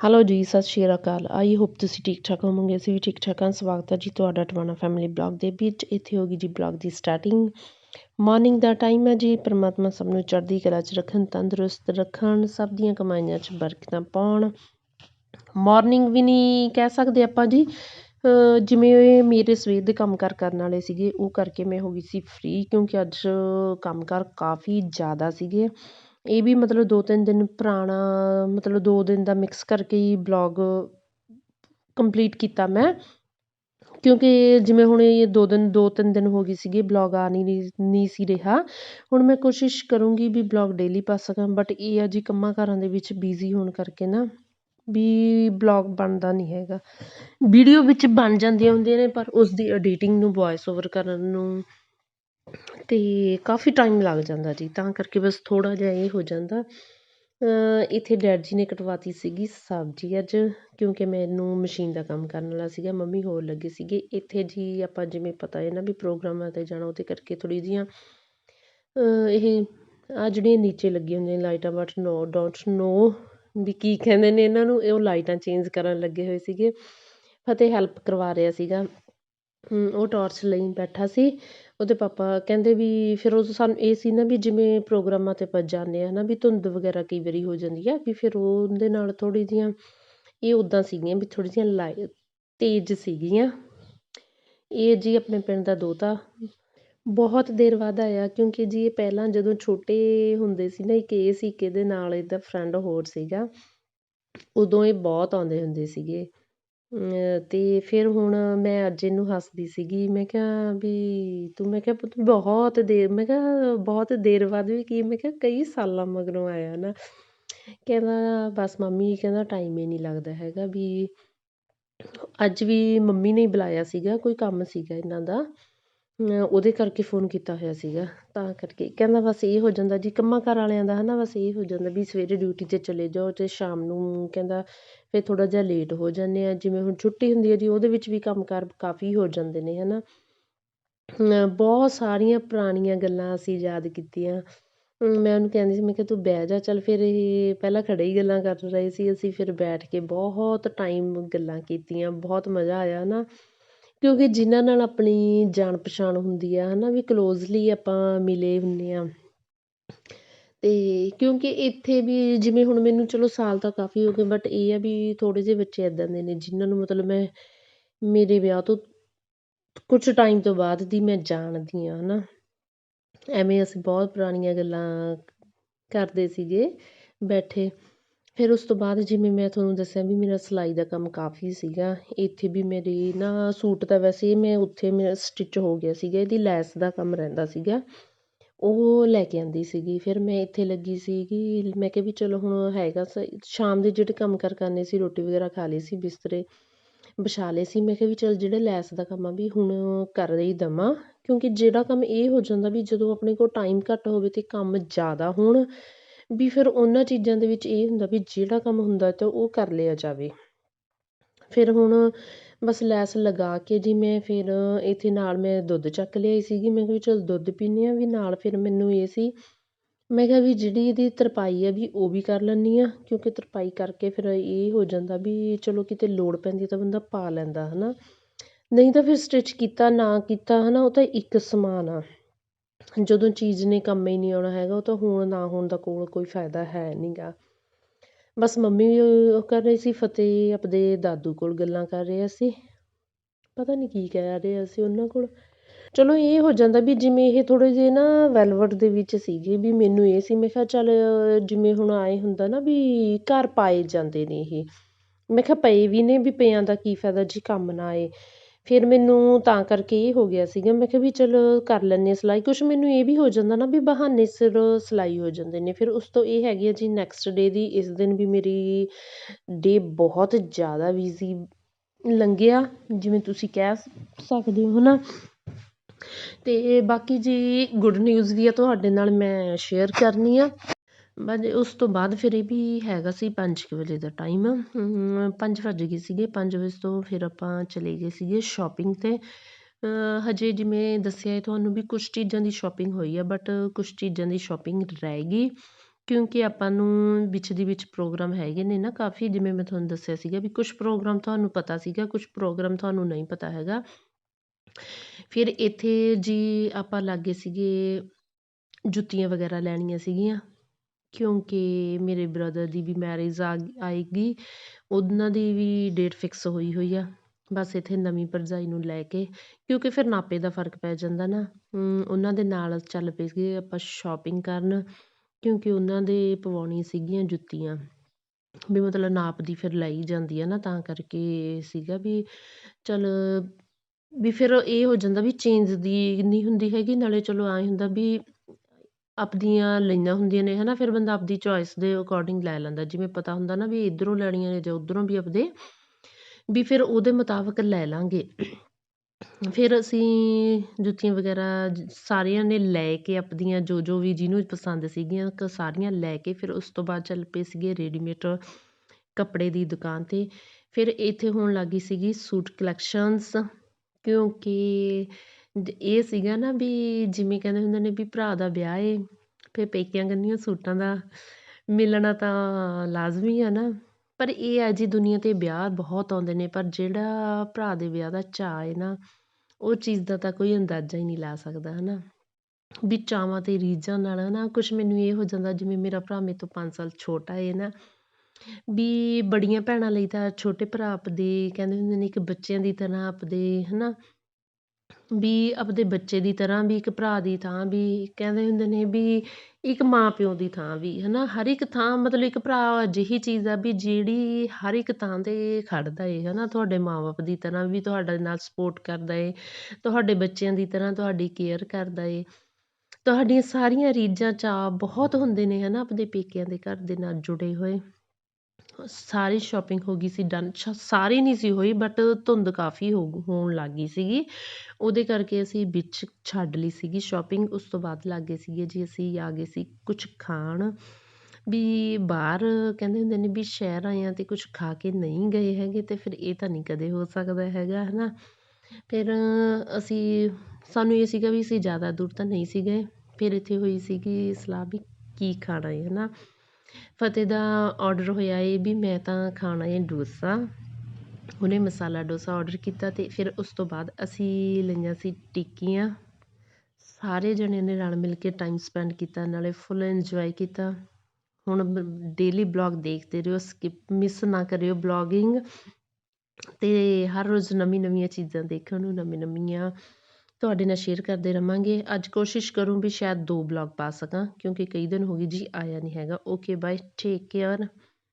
Hello ਜੀ, ਸਤਿ ਸ਼੍ਰੀ ਅਕਾਲ। I hope ਤੁਸੀਂ ਠੀਕ ਠਾਕ ਹੋਵੋਗੇ। ਅਸੀਂ ਵੀ ਠੀਕ ਠਾਕ ਹਾਂ। ਸਵਾਗਤ ਹੈ ਜੀ ਤੁਹਾਡਾ ਟਵਾਣਾ ਫੈਮਿਲੀ ਬਲੌਗ ਦੇ ਵਿੱਚ। ਇੱਥੇ ਹੋਗੀ ਜੀ ਬਲੌਗ ਦੀ ਸਟਾਰਟਿੰਗ ਮਾਰਨਿੰਗ ਦਾ ਟਾਈਮ ਹੈ ਜੀ। ਪਰਮਾਤਮਾ ਸਭ ਨੂੰ ਚੜ੍ਹਦੀ ਕਲਾ 'ਚ ਰੱਖਣ, ਤੰਦਰੁਸਤ ਰੱਖਣ, ਸਭ ਦੀਆਂ ਕਮਾਈਆਂ 'ਚ ਬਰਕਤਾਂ ਪਾਉਣ। ਮਾਰਨਿੰਗ ਵੀ ਨਹੀਂ ਕਹਿ ਸਕਦੇ ਆਪਾਂ ਜੀ। ਜਿਵੇਂ ਮੇਰੇ ਸਵੇਰ ਦੇ ਕੰਮ ਕਾਰ ਕਰਨ ਵਾਲੇ ਸੀਗੇ, ਉਹ ਕਰਕੇ ਮੈਂ ਹੋ ਗਈ ਸੀ ਫ੍ਰੀ ਕਿਉਂਕਿ ਅੱਜ ਕੰਮ ਕਾਰ ਕਾਫੀ ਜ਼ਿਆਦਾ ਸੀਗੇ। ਇਹ ਵੀ ਮਤਲਬ ਦੋ ਤਿੰਨ ਦਿਨ ਪੁਰਾਣਾ, ਮਤਲਬ ਦੋ ਦਿਨ ਦਾ ਮਿਕਸ ਕਰਕੇ ਹੀ ਬਲੋਗ ਕੰਪਲੀਟ ਕੀਤਾ ਮੈਂ। ਕਿਉਂਕਿ ਜਿਵੇਂ ਹੁਣ ਇਹ ਦੋ ਦਿਨ, ਦੋ ਤਿੰਨ ਦਿਨ ਹੋ ਗਏ ਸੀਗੇ ਬਲੋਗ ਆ ਨਹੀਂ ਨਹੀਂ ਸੀ ਰਿਹਾ। ਹੁਣ ਮੈਂ ਕੋਸ਼ਿਸ਼ ਕਰੂੰਗੀ ਵੀ ਬਲੋਗ ਡੇਲੀ ਪਾ ਸਕਾਂ ਬਟ ਇਹ ਆ ਜੀ ਕੰਮਾਂ ਕਾਰਾਂ ਦੇ ਵਿੱਚ ਬਿਜ਼ੀ ਹੋਣ ਕਰਕੇ ਨਾ ਵੀ ਬਲੌਗ ਬਣਦਾ ਨਹੀਂ ਹੈਗਾ। ਵੀਡੀਓ ਵਿੱਚ ਬਣ ਜਾਂਦੀਆਂ ਹੁੰਦੀਆਂ ਨੇ, ਪਰ ਉਸ ਦੀ ਐਡੀਟਿੰਗ ਨੂੰ ਵੋਇਸ ਓਵਰ ਕਰਨ ਨੂੰ ਤੇ ਕਾਫੀ ਟਾਈਮ ਲੱਗ ਜਾਂਦਾ ਜੀ, ਤਾਂ ਕਰਕੇ ਬਸ ਥੋੜ੍ਹਾ ਜਿਹਾ ਇਹ ਹੋ ਜਾਂਦਾ। ਇੱਥੇ ਡੈਡ ਜੀ ਨੇ ਕਟਵਾਤੀ ਸੀਗੀ ਸਬਜ਼ੀ ਅੱਜ, ਕਿਉਂਕਿ ਮੈਨੂੰ ਮਸ਼ੀਨ ਦਾ ਕੰਮ ਕਰਨ ਵਾਲਾ ਸੀਗਾ, ਮੰਮੀ ਹੋਰ ਲੱਗੇ ਸੀਗੇ। ਇੱਥੇ ਜੀ ਆਪਾਂ ਜਿਵੇਂ ਪਤਾ ਹੈ ਨਾ ਵੀ ਪ੍ਰੋਗਰਾਮਾਂ 'ਤੇ ਜਾਣਾ, ਉਹਦੇ ਕਰਕੇ ਥੋੜ੍ਹੀ ਜਿਹੀਆਂ ਇਹ ਆਹ ਜਿਹੜੀਆਂ ਨੀਚੇ ਲੱਗੀਆਂ ਹੁੰਦੀਆਂ ਲਾਈਟਾਂ ਬਟ ਨੋ ਡੋਂਟ ਨੋ ਵੀ ਕੀ ਕਹਿੰਦੇ ਨੇ ਇਹਨਾਂ ਨੂੰ ਉਹ ਲਾਈਟਾਂ ਚੇਂਜ ਕਰਨ ਲੱਗੇ ਹੋਏ ਸੀਗੇ। ਫਤਿਹ ਹੈਲਪ ਕਰਵਾ ਰਿਹਾ ਸੀਗਾ। ਉਹ ਟੋਰਚ ਲਈ ਬੈਠਾ ਸੀ। ਉਹਦੇ ਪਾਪਾ ਕਹਿੰਦੇ ਵੀ ਫਿਰ ਉਹ ਸਾਨੂੰ ਇਹ ਸੀ ਨਾ ਵੀ ਜਿਵੇਂ ਪ੍ਰੋਗਰਾਮਾਂ 'ਤੇ ਆਪਾਂ ਜਾਂਦੇ ਹਾਂ ਨਾ, ਵੀ ਧੁੰਦ ਵਗੈਰਾ ਕਈ ਵਾਰੀ ਹੋ ਜਾਂਦੀ ਆ, ਵੀ ਫਿਰ ਉਹਦੇ ਨਾਲ ਥੋੜ੍ਹੀ ਜਿਹੀਆਂ ਇਹ ਉੱਦਾਂ ਸੀਗੀਆਂ ਵੀ ਥੋੜ੍ਹੀ ਜਿਹੀਆਂ ਲਾਈ, ਤੇਜ਼ ਸੀਗੀਆਂ। ਇਹ ਜੀ ਆਪਣੇ ਪਿੰਡ ਦਾ ਦੋਤਾ। ਬਹੁਤ ਦੇਰ ਬਾਅਦ ਆਇਆ ਕਿਉਂਕਿ ਜੀ ਇਹ ਪਹਿਲਾਂ ਜਦੋਂ ਛੋਟੇ ਹੁੰਦੇ ਸੀ ਨਾ, ਇੱਕ ਇਹ ਸੀ ਕਿ ਇਹਦੇ ਨਾਲ ਇਹਦਾ ਫਰੈਂਡ ਹੋਰ ਸੀਗਾ। ਉਦੋਂ ਇਹ ਬਹੁਤ ਆਉਂਦੇ ਹੁੰਦੇ ਸੀਗੇ। ਅਤੇ ਫਿਰ ਹੁਣ ਮੈਂ ਅੱਜ ਇਹਨੂੰ ਹੱਸਦੀ ਸੀਗੀ, ਮੈਂ ਕਿਹਾ ਵੀ ਤੂੰ, ਮੈਂ ਕਿਹਾ ਪੁੱਤ ਬਹੁਤ ਦੇਰ, ਮੈਂ ਕਿਹਾ ਬਹੁਤ ਦੇਰ ਬਾਅਦ ਵੀ ਕੀ, ਮੈਂ ਕਿਹਾ ਕਈ ਸਾਲਾਂ ਮਗਰੋਂ ਆਇਆ ਨਾ। ਕਹਿੰਦਾ ਬਸ ਮੰਮੀ, ਕਹਿੰਦਾ ਟਾਈਮ ਹੀ ਨਹੀਂ ਲੱਗਦਾ ਹੈਗਾ ਵੀ ਅੱਜ ਵੀ ਮੰਮੀ ਨੇ ਬੁਲਾਇਆ ਸੀਗਾ, ਕੋਈ ਕੰਮ ਸੀਗਾ ਇਹਨਾਂ ਦਾ। ਉਹਦੇ ਕਰਕੇ ਫੋਨ ਕੀਤਾ ਹੋਇਆ ਸੀਗਾ, ਤਾਂ ਕਰਕੇ। ਕਹਿੰਦਾ ਬਸ ਇਹ ਹੋ ਜਾਂਦਾ, ਜੀ ਕੰਮਾਂ ਕਾਰ ਵਾਲਿਆਂ ਦਾ ਹੈ ਨਾ ਬਸ ਇਹ ਹੋ ਜਾਂਦਾ ਵੀ ਸਵੇਰੇ ਡਿਊਟੀ 'ਤੇ ਚਲੇ ਜਾਓ ਅਤੇ ਸ਼ਾਮ ਨੂੰ ਕਹਿੰਦਾ ਫਿਰ ਥੋੜ੍ਹਾ ਜਿਹਾ ਲੇਟ ਹੋ ਜਾਂਦੇ ਹਾਂ ਜਿਵੇਂ ਹੁਣ ਛੁੱਟੀ ਹੁੰਦੀ ਹੈ ਜੀ, ਉਹਦੇ ਵਿੱਚ ਵੀ ਕੰਮ ਕਾਰ ਕਾਫੀ ਹੋ ਜਾਂਦੇ ਨੇ ਹੈ ਨਾ ਬਹੁਤ ਸਾਰੀਆਂ ਪੁਰਾਣੀਆਂ ਗੱਲਾਂ ਅਸੀਂ ਯਾਦ ਕੀਤੀਆਂ। ਮੈਂ ਉਹਨੂੰ ਕਹਿੰਦੀ ਸੀ, ਮੈਂ ਕਿਹਾ ਤੂੰ ਬਹਿ ਜਾ, ਚੱਲ ਫਿਰ ਇਹ ਪਹਿਲਾਂ ਖੜ੍ਹੇ ਹੀ ਗੱਲਾਂ ਕਰ ਰਹੇ ਸੀ, ਅਸੀਂ ਫਿਰ ਬੈਠ ਕੇ ਬਹੁਤ ਟਾਈਮ ਗੱਲਾਂ ਕੀਤੀਆਂ, ਬਹੁਤ ਮਜ਼ਾ ਆਇਆ ਹੈ ਨਾ ਕਿਉਂਕਿ ਜਿਨ੍ਹਾਂ ਨਾਲ ਆਪਣੀ ਜਾਣ ਪਛਾਣ ਹੁੰਦੀ ਆ ਹੈ ਨਾ ਵੀ ਕਲੋਜ਼ਲੀ ਆਪਾਂ ਮਿਲੇ ਹੁੰਦੇ ਹਾਂ ਅਤੇ ਕਿਉਂਕਿ ਇੱਥੇ ਵੀ ਜਿਵੇਂ ਹੁਣ ਮੈਨੂੰ, ਚਲੋ, ਸਾਲ ਤਾਂ ਕਾਫੀ ਹੋ ਗਏ ਬਟ ਇਹ ਆ ਵੀ ਥੋੜ੍ਹੇ ਜਿਹੇ ਬੱਚੇ ਇੱਦਾਂ ਦੇ ਨੇ, ਜਿਨ੍ਹਾਂ ਨੂੰ ਮਤਲਬ ਮੈਂ, ਮੇਰੇ ਵਿਆਹ ਤੋਂ ਕੁਛ ਟਾਈਮ ਤੋਂ ਬਾਅਦ ਦੀ ਮੈਂ ਜਾਣਦੀ ਹਾਂ ਹੈ ਨਾ ਐਵੇਂ ਅਸੀਂ ਬਹੁਤ ਪੁਰਾਣੀਆਂ ਗੱਲਾਂ ਕਰਦੇ ਸੀਗੇ ਬੈਠੇ। ਫਿਰ ਉਸ ਤੋਂ ਬਾਅਦ ਜਿਵੇਂ ਮੈਂ ਤੁਹਾਨੂੰ ਦੱਸਿਆ ਵੀ ਮੇਰਾ ਸਿਲਾਈ ਦਾ ਕੰਮ ਕਾਫੀ ਸੀਗਾ, ਇੱਥੇ ਵੀ ਮੇਰੀ ਨਾ ਸੂਟ ਤਾਂ ਵੈਸੇ ਮੈਂ ਉੱਥੇ ਮੇਰਾ ਸਟਿਚ ਹੋ ਗਿਆ ਸੀਗਾ, ਇਹਦੀ ਲੈਸ ਦਾ ਕੰਮ ਰਹਿੰਦਾ ਸੀਗਾ, ਉਹ ਲੈ ਕੇ ਆਉਂਦੀ ਸੀਗੀ, ਫਿਰ ਮੈਂ ਇੱਥੇ ਲੱਗੀ ਸੀਗੀ, ਮੈਂ ਕਿਹਾ ਵੀ ਚਲੋ ਹੁਣ ਹੈਗਾ ਸ਼ਾਮ ਦੇ ਜਿਹੜੇ ਕੰਮ ਕਾਰ ਕਰਨੇ ਸੀ, ਰੋਟੀ ਵਗੈਰਾ ਖਾ ਲਈ ਸੀ, ਬਿਸਤਰੇ ਵਿਛਾ ਲਏ ਸੀ, ਮੈਂ ਕਿਹਾ ਵੀ ਚੱਲ ਜਿਹੜੇ ਲੈਸ ਦਾ ਕੰਮ ਆ ਵੀ ਹੁਣ ਕਰ ਰਹੀ ਦਵਾਂ, ਕਿਉਂਕਿ ਜਿਹੜਾ ਕੰਮ ਇਹ ਹੋ ਜਾਂਦਾ ਵੀ ਜਦੋਂ ਆਪਣੇ ਕੋਲ ਟਾਈਮ ਘੱਟ ਹੋਵੇ ਅਤੇ ਕੰਮ ਜ਼ਿਆਦਾ ਹੋਣ ਵੀ ਫਿਰ ਉਹਨਾਂ ਚੀਜ਼ਾਂ ਦੇ ਵਿੱਚ ਇਹ ਹੁੰਦਾ ਵੀ ਜਿਹੜਾ ਕੰਮ ਹੁੰਦਾ ਤਾਂ ਉਹ ਕਰ ਲਿਆ ਜਾਵੇ। ਫਿਰ ਹੁਣ ਬਸ ਲੈਸ ਲਗਾ ਕੇ ਜੀ ਮੈਂ ਫਿਰ ਇੱਥੇ ਨਾਲ ਮੈਂ ਦੁੱਧ ਚੱਕ ਲਿਆਈ ਸੀਗੀ। ਮੈਂ ਕਿਹਾ ਚਲ ਦੁੱਧ ਪੀਂਦੇ ਹਾਂ ਵੀ ਨਾਲ ਫਿਰ ਮੈਨੂੰ ਇਹ ਸੀ। ਮੈਂ ਕਿਹਾ ਵੀ ਜਿਹੜੀ ਇਹਦੀ ਤਰਪਾਈ ਆ ਵੀ ਉਹ ਵੀ ਕਰ ਲੈਂਦੀ ਹਾਂ, ਕਿਉਂਕਿ ਤਰਪਾਈ ਕਰਕੇ ਫਿਰ ਇਹ ਹੋ ਜਾਂਦਾ ਵੀ ਚਲੋ ਕਿਤੇ ਲੋੜ ਪੈਂਦੀ ਤਾਂ ਬੰਦਾ ਪਾ ਲੈਂਦਾ ਹੈ ਨਾ ਨਹੀਂ ਤਾਂ ਫਿਰ ਸਟਿਚ ਕੀਤਾ, ਨਾ ਕੀਤਾ ਹੈ ਨਾ ਉਹ ਤਾਂ ਇੱਕ ਸਮਾਨ ਆ। ਜਦੋਂ ਚੀਜ਼ ਨੇ ਕੰਮ ਹੀ ਨਹੀਂ ਆਉਣਾ ਹੈਗਾ, ਉਹ ਤਾਂ ਹੋਣ ਨਾ ਹੋਣ ਦਾ ਕੋਲ ਕੋਈ ਫਾਇਦਾ ਹੈ ਨਹੀਂ ਗਾ ਬਸ ਮੰਮੀ ਵੀ ਉਹ ਕਰ ਰਹੀ ਸੀ, ਫਤਿਹ ਆਪਦੇ ਦਾਦੂ ਕੋਲ ਗੱਲਾਂ ਕਰ ਰਿਹਾ ਸੀ ਪਤਾ ਨਹੀਂ ਕੀ ਕਹਿ ਰਿਹਾ ਸੀ ਉਹਨਾਂ ਕੋਲ। ਚਲੋ ਇਹ ਹੋ ਜਾਂਦਾ ਵੀ ਜਿਵੇਂ ਇਹ ਥੋੜ੍ਹੇ ਜਿਹੇ ਨਾ ਵੈਲਵਟ ਦੇ ਵਿੱਚ ਸੀਗੇ ਵੀ ਮੈਨੂੰ ਇਹ ਸੀ, ਮੈਂ ਕਿਹਾ ਚੱਲ, ਜਿਵੇਂ ਹੁਣ ਆਏ ਹੁੰਦਾ ਨਾ ਵੀ ਘਰ ਪਾਏ ਜਾਂਦੇ ਨੇ ਇਹ। ਮੈਂ ਕਿਹਾ ਪਏ ਵੀ ਨੇ ਵੀ ਪਿਆਂ ਦਾ ਕੀ ਫਾਇਦਾ ਜੀ ਕੰਮ ਨਾ ਆਏ। ਫਿਰ ਮੈਨੂੰ ਤਾਂ ਕਰਕੇ ਇਹ ਹੋ ਗਿਆ ਸੀਗਾ। ਮੈਂ ਕਿਹਾ ਵੀ ਚਲੋ ਕਰ ਲੈਂਦੇ ਹਾਂ ਸਿਲਾਈ। ਕੁਛ ਮੈਨੂੰ ਇਹ ਵੀ ਹੋ ਜਾਂਦਾ ਨਾ ਵੀ ਬਹਾਨੇ ਸਿਰ ਸਿਲਾਈ ਹੋ ਜਾਂਦੇ ਨੇ। ਫਿਰ ਉਸ ਤੋਂ ਇਹ ਹੈਗੀ ਆ ਜੀ ਨੈਕਸਟ ਡੇ ਦੀ, ਇਸ ਦਿਨ ਵੀ ਮੇਰੀ ਡੇ ਬਹੁਤ ਜ਼ਿਆਦਾ ਬਿਜ਼ੀ ਲੰਘਿਆ, ਜਿਵੇਂ ਤੁਸੀਂ ਕਹਿ ਸਕਦੇ ਹੋ ਹੈ ਨਾ ਅਤੇ ਬਾਕੀ ਜੀ ਗੁੱਡ ਨਿਊਜ਼ ਵੀ ਆ ਤੁਹਾਡੇ ਨਾਲ ਮੈਂ ਸ਼ੇਅਰ ਕਰਨੀ ਆ। ਬਸ ਉਸ ਤੋਂ ਬਾਅਦ ਫਿਰ ਇਹ ਵੀ ਹੈਗਾ ਸੀ ਪੰਜ ਕੁ ਵਜੇ ਦਾ ਟਾਈਮ ਪੰਜ ਵੱਜ ਗਏ ਸੀਗੇ, ਪੰਜ ਵਜੇ ਤੋਂ ਫਿਰ ਆਪਾਂ ਚਲੇ ਗਏ ਸੀਗੇ ਸ਼ੋਪਿੰਗ 'ਤੇ। ਹਜੇ ਜਿਵੇਂ ਦੱਸਿਆ ਤੁਹਾਨੂੰ ਵੀ ਕੁਛ ਚੀਜ਼ਾਂ ਦੀ ਸ਼ੋਪਿੰਗ ਹੋਈ ਆ ਬਟ ਕੁਛ ਚੀਜ਼ਾਂ ਦੀ ਸ਼ੋਪਿੰਗ ਰਹਿ ਗਈ। ਕਿਉਂਕਿ ਆਪਾਂ ਨੂੰ ਵਿੱਚ ਦੀ ਵਿੱਚ ਪ੍ਰੋਗਰਾਮ ਹੈਗੇ ਨੇ ਨਾ ਕਾਫੀ, ਜਿਵੇਂ ਮੈਂ ਤੁਹਾਨੂੰ ਦੱਸਿਆ ਸੀਗਾ ਵੀ ਕੁਛ ਪ੍ਰੋਗਰਾਮ ਤੁਹਾਨੂੰ ਪਤਾ ਸੀਗਾ, ਕੁਛ ਪ੍ਰੋਗਰਾਮ ਤੁਹਾਨੂੰ ਨਹੀਂ ਪਤਾ ਹੈਗਾ। ਫਿਰ ਇੱਥੇ ਜੀ ਆਪਾਂ ਲਾਗੇ ਸੀਗੇ ਜੁੱਤੀਆਂ ਵਗੈਰਾ ਲੈਣੀਆਂ ਸੀਗੀਆਂ। ਕਿਉਂਕਿ ਮੇਰੇ ਬ੍ਰਦਰ ਦੀ ਵੀ ਮੈਰਿਜ ਆ ਆਏਗੀ, ਉਹਨਾਂ ਦੀ ਵੀ ਡੇਟ ਫਿਕਸ ਹੋਈ ਹੋਈ ਆ। ਬਸ ਇੱਥੇ ਨਵੀਂ ਭਰਜਾਈ ਨੂੰ ਲੈ ਕੇ, ਕਿਉਂਕਿ ਫਿਰ ਨਾਪੇ ਦਾ ਫ਼ਰਕ ਪੈ ਜਾਂਦਾ ਨਾ। ਉਹਨਾਂ ਦੇ ਨਾਲ ਚੱਲ ਪਏ ਸੀਗੇ ਆਪਾਂ ਸ਼ੋਪਿੰਗ ਕਰਨ, ਕਿਉਂਕਿ ਉਹਨਾਂ ਦੇ ਪਵਾਉਣੀ ਸੀਗੀਆਂ ਜੁੱਤੀਆਂ। ਵੀ ਮਤਲਬ ਨਾਪ ਦੀ ਫਿਰ ਲਈ ਜਾਂਦੀ ਆ ਨਾ, ਤਾਂ ਕਰਕੇ ਸੀਗਾ ਵੀ ਚੱਲ, ਵੀ ਫਿਰ ਇਹ ਹੋ ਜਾਂਦਾ ਵੀ ਚੇਂਜ ਦੀ ਨਹੀਂ ਹੁੰਦੀ ਹੈਗੀ, ਨਾਲੇ ਚਲੋ ਐਂ ਹੁੰਦਾ ਵੀ ਆਪਦੀਆਂ ਲਈਆਂ ਹੁੰਦੀਆਂ ਨੇ ਹੈ ਨਾ ਫਿਰ ਬੰਦਾ ਆਪਦੀ ਚੋਇਸ ਦੇ ਅਕੋਰਡਿੰਗ ਲੈ ਲੈਂਦਾ, ਜਿਵੇਂ ਪਤਾ ਹੁੰਦਾ ਨਾ ਵੀ ਇੱਧਰੋਂ ਲੈਣੀਆਂ ਨੇ ਜਾਂ ਉੱਧਰੋਂ ਵੀ ਆਪਦੇ, ਵੀ ਫਿਰ ਉਹਦੇ ਮੁਤਾਬਕ ਲੈ ਲਾਂਗੇ। ਫਿਰ ਅਸੀਂ ਜੁੱਤੀਆਂ ਵਗੈਰਾ ਸਾਰਿਆਂ ਨੇ ਲੈ ਕੇ ਆਪਦੀਆਂ ਜੋ ਜੋ ਵੀ ਜਿਹਨੂੰ ਪਸੰਦ ਸੀਗੀਆਂ, ਕ ਸਾਰੀਆਂ ਲੈ ਕੇ ਫਿਰ ਉਸ ਤੋਂ ਬਾਅਦ ਚੱਲ ਪਏ ਸੀਗੇ ਰੈਡੀਮੇਡ ਕੱਪੜੇ ਦੀ ਦੁਕਾਨ 'ਤੇ। ਫਿਰ ਇੱਥੇ ਹੋਣ ਲੱਗ ਗਈ ਸੀਗੀ ਸੂਟ ਕਲੈਕਸ਼ਨਸ ਕਿਉਂਕਿ ਇਹ ਸੀਗਾ ਨਾ ਵੀ ਜਿਵੇਂ ਕਹਿੰਦੇ ਹੁੰਦੇ ਨੇ ਵੀ ਭਰਾ ਦਾ ਵਿਆਹ ਏ, ਫਿਰ ਪੇਕਿਆਂ ਕੰਨੀਓ ਸੂਟਾਂ ਦਾ ਮਿਲਣਾ ਤਾਂ ਲਾਜ਼ਮੀ ਆ ਨਾ। ਪਰ ਇਹ ਹੈ ਜੀ ਦੁਨੀਆ 'ਤੇ ਵਿਆਹ ਬਹੁਤ ਆਉਂਦੇ ਨੇ, ਪਰ ਜਿਹੜਾ ਭਰਾ ਦੇ ਵਿਆਹ ਦਾ ਚਾਅ ਹੈ ਨਾ, ਉਹ ਚੀਜ਼ ਦਾ ਤਾਂ ਕੋਈ ਅੰਦਾਜ਼ਾ ਹੀ ਨਹੀਂ ਲਾ ਸਕਦਾ ਹੈ ਨਾ ਵੀ ਚਾਵਾਂ ਅਤੇ ਰੀਝਾਂ ਨਾਲ ਹੈ ਨਾ ਕੁਛ ਮੈਨੂੰ ਇਹ ਹੋ ਜਾਂਦਾ, ਜਿਵੇਂ ਮੇਰਾ ਭਰਾ ਮੇਰੇ ਤੋਂ ਪੰਜ ਸਾਲ ਛੋਟਾ ਹੈ ਨਾ, ਵੀ ਬੜੀਆਂ ਭੈਣਾਂ ਲਈ ਤਾਂ ਛੋਟੇ ਭਰਾ ਆਪਦੇ ਕਹਿੰਦੇ ਹੁੰਦੇ ਨੇ ਇੱਕ ਬੱਚਿਆਂ ਦੀ ਤਰ੍ਹਾਂ ਆਪਦੇ ਹੈ ਨਾ ਵੀ ਆਪਦੇ ਬੱਚੇ ਦੀ ਤਰ੍ਹਾਂ ਵੀ ਇੱਕ ਭਰਾ ਦੀ ਥਾਂ ਵੀ ਕਹਿੰਦੇ ਹੁੰਦੇ ਨੇ ਵੀ ਇੱਕ ਮਾਂ ਪਿਓ ਦੀ ਥਾਂ ਵੀ ਹੈ ਨਾ ਹਰ ਇੱਕ ਥਾਂ ਮਤਲਬ ਇੱਕ ਭਰਾ ਅਜਿਹੀ ਚੀਜ਼ ਆ ਵੀ ਜਿਹੜੀ ਹਰ ਇੱਕ ਥਾਂ 'ਤੇ ਖੜ੍ਹਦਾ ਏ ਹੈ ਨਾ ਤੁਹਾਡੇ ਮਾਂ ਬਾਪ ਦੀ ਤਰ੍ਹਾਂ ਵੀ ਤੁਹਾਡੇ ਨਾਲ ਸਪੋਰਟ ਕਰਦਾ ਏ, ਤੁਹਾਡੇ ਬੱਚਿਆਂ ਦੀ ਤਰ੍ਹਾਂ ਤੁਹਾਡੀ ਕੇਅਰ ਕਰਦਾ ਏ। ਤੁਹਾਡੀਆਂ ਸਾਰੀਆਂ ਰੀਝਾਂ ਚਾਅ ਬਹੁਤ ਹੁੰਦੇ ਨੇ ਹੈ ਨਾ ਆਪਣੇ ਪੇਕਿਆਂ ਦੇ ਘਰ ਦੇ ਨਾਲ ਜੁੜੇ ਹੋਏ। ਸਾਰੀ ਸ਼ੋਪਿੰਗ ਹੋ ਗਈ ਸੀ ਡਨ ਸਾਰੀ ਨਹੀਂ ਸੀ ਹੋਈ ਬਟ ਧੁੰਦ ਕਾਫੀ ਹੋ, ਹੋਣ ਲੱਗ ਗਈ ਸੀਗੀ। ਉਹਦੇ ਕਰਕੇ ਅਸੀਂ ਵਿੱਚ ਛੱਡ ਲਈ ਸੀਗੀ ਸ਼ੋਪਿੰਗ ਉਸ ਤੋਂ ਬਾਅਦ ਲੱਗ ਗਏ ਸੀਗੇ ਜੀ ਅਸੀਂ ਆ ਗਏ ਸੀ ਕੁਛ ਖਾਣ। ਵੀ ਬਾਹਰ ਕਹਿੰਦੇ ਹੁੰਦੇ ਨੇ ਵੀ ਸ਼ਹਿਰ ਆਏ ਹਾਂ ਅਤੇ ਕੁਛ ਖਾ ਕੇ ਨਹੀਂ ਗਏ ਹੈਗੇ ਅਤੇ ਫਿਰ ਇਹ ਤਾਂ ਨਹੀਂ ਕਦੇ ਹੋ ਸਕਦਾ ਹੈਗਾ ਹੈ ਨਾ ਫਿਰ ਅਸੀਂ, ਸਾਨੂੰ ਇਹ ਸੀਗਾ ਵੀ ਅਸੀਂ ਜ਼ਿਆਦਾ ਦੂਰ ਤਾਂ ਨਹੀਂ ਸੀ ਗਏ। ਫਿਰ ਇੱਥੇ ਹੋਈ ਸੀਗੀ ਸਲਾਹ ਵੀ ਕੀ ਖਾਣਾ ਹੈ ਨਾ ਫਤਿਹ ਦਾ ਔਡਰ ਹੋਇਆ ਇਹ ਵੀ ਮੈਂ ਤਾਂ ਖਾਣਾ ਹੈ ਡੋਸਾ। ਉਹਨੇ ਮਸਾਲਾ ਡੋਸਾ ਔਡਰ ਕੀਤਾ ਅਤੇ ਫਿਰ ਉਸ ਤੋਂ ਬਾਅਦ ਅਸੀਂ ਲਈਆਂ ਸੀ ਟਿੱਕੀਆਂ। ਸਾਰੇ ਜਣਿਆਂ ਨੇ ਰਲ ਮਿਲ ਕੇ ਟਾਈਮ ਸਪੈਂਡ ਕੀਤਾ, ਨਾਲੇ ਫੁੱਲ ਇੰਜੋਏ ਕੀਤਾ। ਹੁਣ ਡੇਲੀ ਬਲੋਗ ਦੇਖਦੇ ਰਹੋ ਸਕਿਪ ਮਿਸ ਨਾ ਕਰਿਓ ਬਲੋਗਿੰਗ ਅਤੇ ਹਰ ਰੋਜ਼ ਨਵੀਂ ਨਵੀਆਂ ਚੀਜ਼ਾਂ ਦੇਖਣ ਨੂੰ ਨਵੀਂ ਨਵੀਆਂ ਤੁਹਾਡੇ ਨਾਲ ਸ਼ੇਅਰ ਕਰਦੇ ਰਵਾਂਗੇ। ਅੱਜ ਕੋਸ਼ਿਸ਼ ਕਰੂੰ ਵੀ ਸ਼ਾਇਦ ਦੋ ਬਲੌਗ ਪਾ ਸਕਾਂ, ਕਿਉਂਕਿ ਕਈ ਦਿਨ ਹੋ ਗਏ ਜੀ ਆਇਆ ਨਹੀਂ ਹੈਗਾ। Okay bye take care